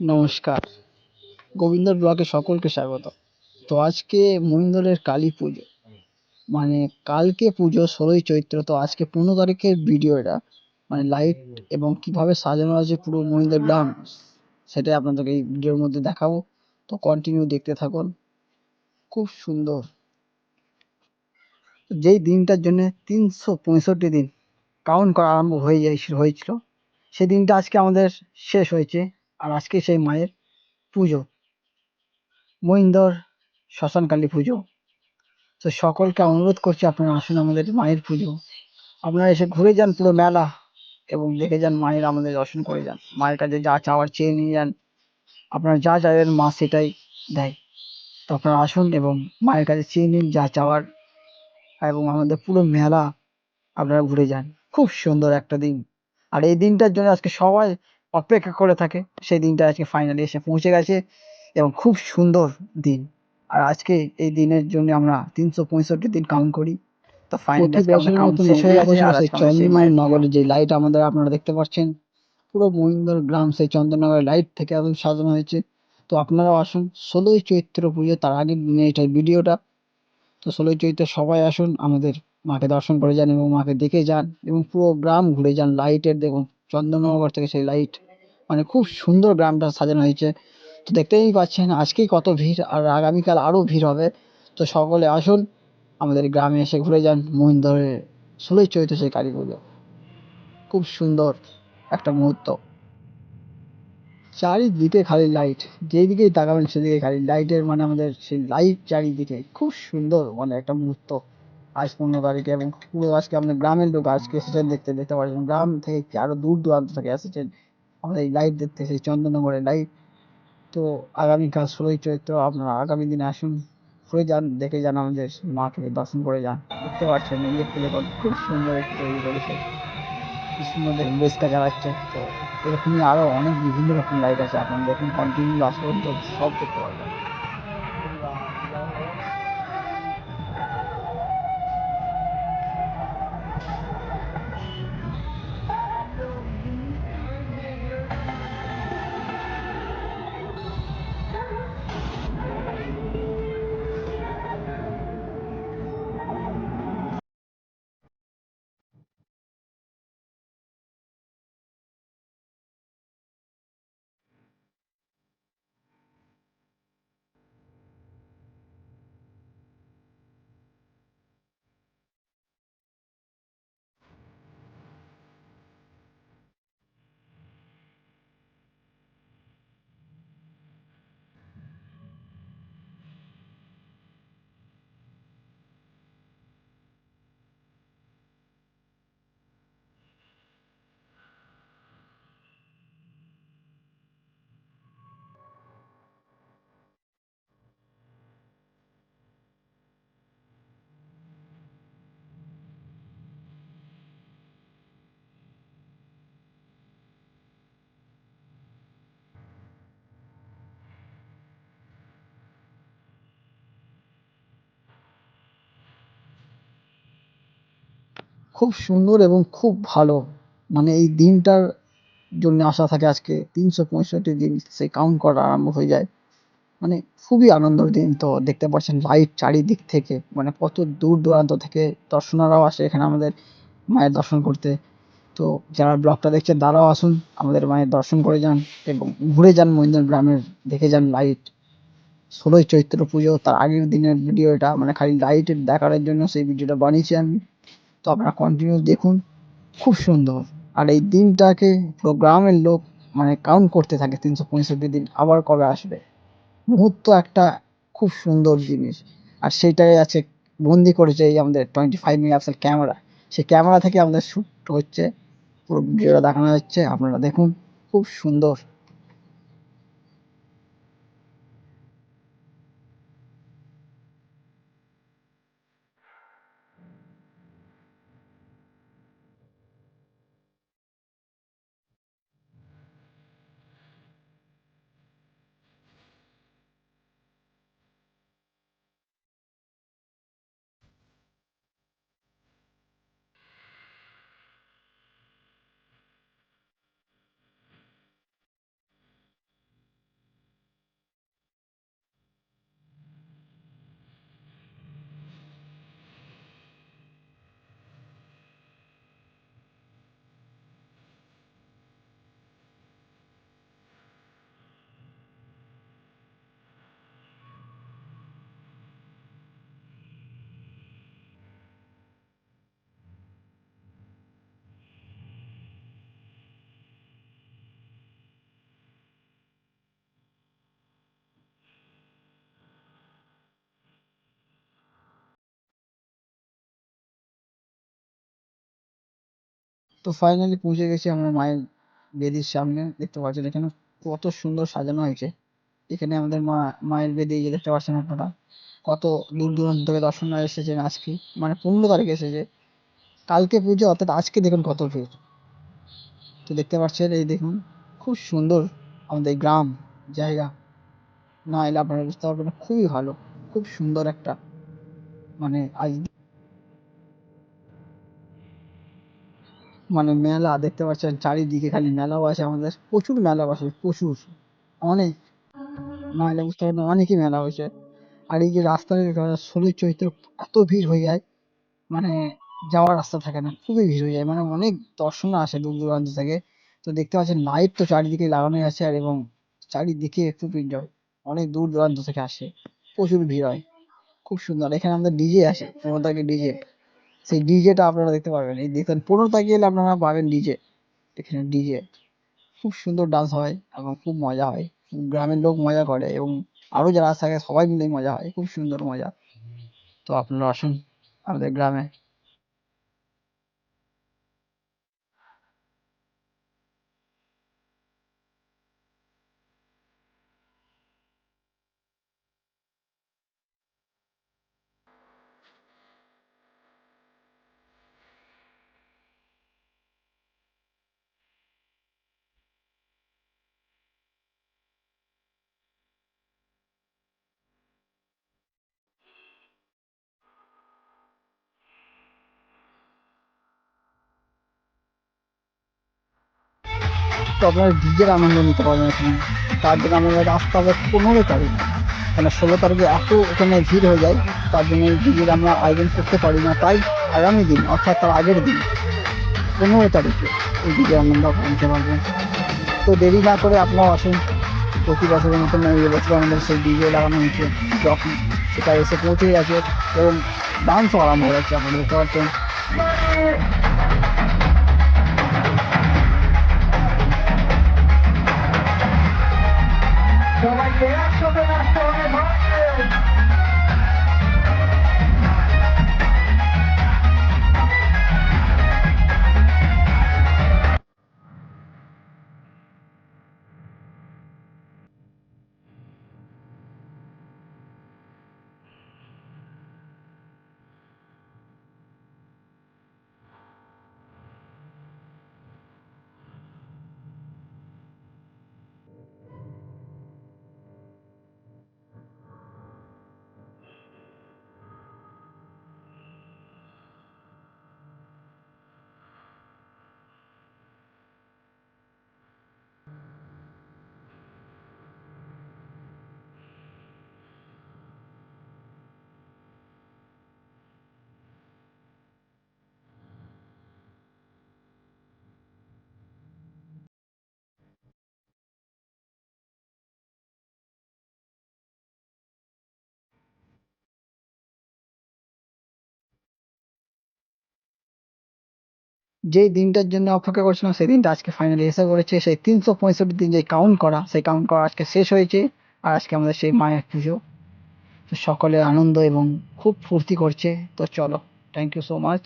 নমস্কার। গোবিন্দর ব্লগে সকলকে স্বাগত। তো আজকে মহিন্দরের কালী পুজো। মানে কালকে পুজো, ষোলোই চৈত্র, তো আজকে পনেরো তারিখের ভিডিও এটা। মানে লাইট এবং কীভাবে সাজানো আছে পুরো মহিন্দর গ্রাম সেটাই আপনাদেরকে এই ভিডিওর মধ্যে দেখাবো। তো কন্টিনিউ দেখতে থাকুন। খুব সুন্দর। যেই দিনটার জন্য তিনশো পঁয়ষট্টি দিন কাউন্ট করা আরম্ভ হয়ে যায় হয়েছিল, সেই দিনটা আজকে আমাদের শেষ হয়েছে। আর আজকে সেই মায়ের পুজো। মহিন্দর শ্মশানকালী পুজো। তো সকলকে অনুরোধ করছি আপনারা আসুন আমাদের মায়ের পুজো। আপনারা এসে ঘুরে যান পুরো মেলা এবং দেখে যান মায়ের আমাদের দর্শন করে যান। মায়ের কাছে যা চাওয়ার চেয়ে নিয়ে যান। আপনারা যা চাইবেন মা সেটাই দেয়। তো আপনারা আসুন এবং মায়ের কাছে চেয়ে নিন যা চাওয়ার এবং আমাদের পুরো মেলা আপনারা ঘুরে যান। খুব সুন্দর একটা দিন। আর এই দিনটার জন্য আজকে সবাই অপেক্ষা করে থাকে। সেই দিনটা আজকে ফাইনালি এসে পৌঁছে গেছে এবং খুব সুন্দর দিন। আর আজকে এই দিনের জন্য আমরা তিনশো পঁয়ষট্টি দিন কাউন্ট করি। তো ফাইনালি নগরে যে লাইট আমাদের আপনারা দেখতে পাচ্ছেন পুরো মহিন্দর গ্রাম সেই চন্দননগরের লাইট থেকে এখন সাজানো হয়েছে। তো আপনারাও আসুন ষোলোই চৈত্র পুজো তার আগের দিনে এটাই ভিডিওটা। তো ষোলোই চৈত্র সবাই আসুন আমাদের মাকে দর্শন করে যান এবং মাকে দেখে যান এবং পুরো গ্রাম ঘুরে যান। লাইটের দেখুন চন্দননগর থেকে সেই লাইট মানে খুব সুন্দর গ্রামটা সাজানো হয়েছে। তো দেখতেই পাচ্ছেন, আজকেই কত ভিড় আর আগামীকাল আরও ভিড় হবে। তো সকলে আসুন, আমাদের গ্রামে এসে ঘুরে যান। মহিন্দরে ষোলোই চৈত্র সেই কালী পুজো খুব সুন্দর একটা মুহূর্ত। চারিদিকে খালি লাইট যেদিকেই তাকাবেন সেদিকে খালি লাইটের মানে আমাদের সেই লাইট চারিদিকে। খুব সুন্দর মানে একটা মুহূর্ত। আজ পনেরো তারিখে এবং পুরো আজকে আমাদের গ্রামের লোক আজকে এসেছেন দেখতে দেখতে পাচ্ছেন। গ্রাম থেকে আরও দূর দূরান্ত থেকে এসেছেন? আমাদের এই লাইট দেখতে সেই চন্দননগরের লাইট তো আগামীকাল ষোলোই চৈত্র আপনারা আগামী দিনে আসুন, ঘুরে যান, দেখে যান আমাদের মাকে দর্শন করে যান। দেখতে পাচ্ছেন ইলেকট্রিক দেখুন খুব সুন্দর একটি তৈরি করেছে। সুন্দর বেসটা জ্বালাচ্ছে। তো এরকমই আরও অনেক বিভিন্ন রকম লাইট আছে, আপনারা দেখুন কন্টিনিউ আসবেন তো সব দেখতে পারবেন। খুব সুন্দর এবং খুব ভালো। মানে এই দিনটার জন্য আশা থাকে আজকে তিনশো পঁয়ষট্টি দিন সেই কাউন্ট করা আরম্ভ হয়ে যায়। মানে খুবই আনন্দের দিন তো দেখতে পাচ্ছেন লাইট চারিদিক থেকে মানে কত দূর দূরান্ত থেকে দর্শনারাও আসে এখানে আমাদের মায়ের দর্শন করতে। তো যারা ব্লগটা দেখছেন তারাও আসুন, আমাদের মায়ের দর্শন করে যান এবং ঘুরে যান মহিন্দর গ্রামের, দেখে যান লাইট ষোলোই চৈত্র পুজো, তার আগের দিনের ভিডিও এটা। মানে খালি লাইটের দেখার জন্য সেই ভিডিওটা বানিয়েছি আমি। তো আপনারা কন্টিনিউ দেখুন, খুব সুন্দর। আর এই দিনটাকে পুরো গ্রামের লোক মানে কাউন্ট করতে থাকে তিনশো পঁয়ষট্টি দিন, আবার কবে আসবে? মুহূর্ত একটা খুব সুন্দর জিনিস। আর সেইটাই আছে, বন্দি করেছে এই আমাদের টোয়েন্টি ফাইভ মেগাপিক্সেল ক্যামেরা। সেই ক্যামেরা থেকে আমাদের শ্যুট হচ্ছে, পুরো ভিডিওটা দেখানো হচ্ছে, আপনারা দেখুন, খুব সুন্দর। তো ফাইনালি পৌঁছে গেছি আমরা মায়ের বেদির সামনে। দেখতে পাচ্ছেন এখানে কত সুন্দর সাজানো হয়েছে। এখানে আমাদের মা, মায়ের বেদি, এই যে দেখতে পাচ্ছেন আপনারা, কত দূর দূরান্ত থেকে দর্শনার্থী এসেছেন আজকে। মানে পনেরো তারিখ এসেছে। কালকে পুজো, অর্থাৎ আজকে দেখুন কত ভিড়। তো দেখতে পাচ্ছেন, এই দেখুন, খুব সুন্দর আমাদের গ্রাম, জায়গা। না এলে আপনারা বুঝতে পারবেন খুবই ভালো, খুব সুন্দর একটা মানে আজ মানে মেলা দেখতে পাচ্ছেন, চারিদিকে খালি মেলা বসে আমাদের, প্রচুর মেলা বসে, প্রচুর। অনেক না এলে বুঝতে পারবেন অনেকই মেলা হয়েছে। আর এই যে রাস্তায় শরীর চৈত্র এত ভিড় হয়ে যায় মানে যাওয়ার রাস্তা থাকে না, খুবই ভিড় হয়ে যায়। মানে অনেক দর্শন আসে দূর দূরান্ত থেকে। তো দেখতে পাচ্ছেন লাইট তো চারিদিকে লাগানোই আছে আর এবং চারিদিকে খুব এনজয় অনেক দূর দূরান্ত থেকে আসে, প্রচুর ভিড় হয়। খুব সুন্দর, এখানে আমাদের ডিজে আসে তারিখে ডিজে সেই ডিজেটা আপনারা দেখতে পাবেন এই দেখবেন পনেরো তারিখে এলে আপনারা পাবেন ডিজে এখানে ডিজে খুব সুন্দর ডান্স হয় এবং খুব মজা হয়। গ্রামের লোক মজা করে এবং আরও যারা থাকে সবাই মিলে মজা হয়। খুব সুন্দর মজা। তো আপনারা আসুন আমাদের গ্রামে। তো আপনারা ডিজের আনন্দ নিতে পারবেন এখানে। তার জন্য আমাদের আসতে হবে পনেরো তারিখ। মানে ষোলো তারিখে এত এখানে ভিড় হয়ে যায়, তার জন্য ডিজের আমরা আয়োজন করতে পারি না। তাই আগামী দিন, অর্থাৎ তার আগের দিন, পনেরো তারিখে এই ডিজের আনন্দ আপনারা নিতে পারবেন। তো দেরি না করে আপনারাও আসুন। প্রতি বছরের মতন এই বছর আমাদের সেই ডিজে লাগানো হয়েছে, যখন সেটা এসে পৌঁছে গেছে এবং ডান্সও আরম্ভ হয়ে যাচ্ছে আপনারা দেখতে পাচ্ছেন যেই দিনটার জন্য অপেক্ষা করছিলাম, সেই দিনটা আজকে ফাইনালি এসে পড়েছে। সেই তিনশো পঁয়ষট্টি দিন যে কাউন্ট করা, সেই কাউন্ট করা আজকে শেষ হয়েছে। আর আজকে আমাদের সেই মায়ের পুজো। সকলে আনন্দ এবং খুব ফুর্তি করছে। তো চলো থ্যাংক ইউ সো মাচ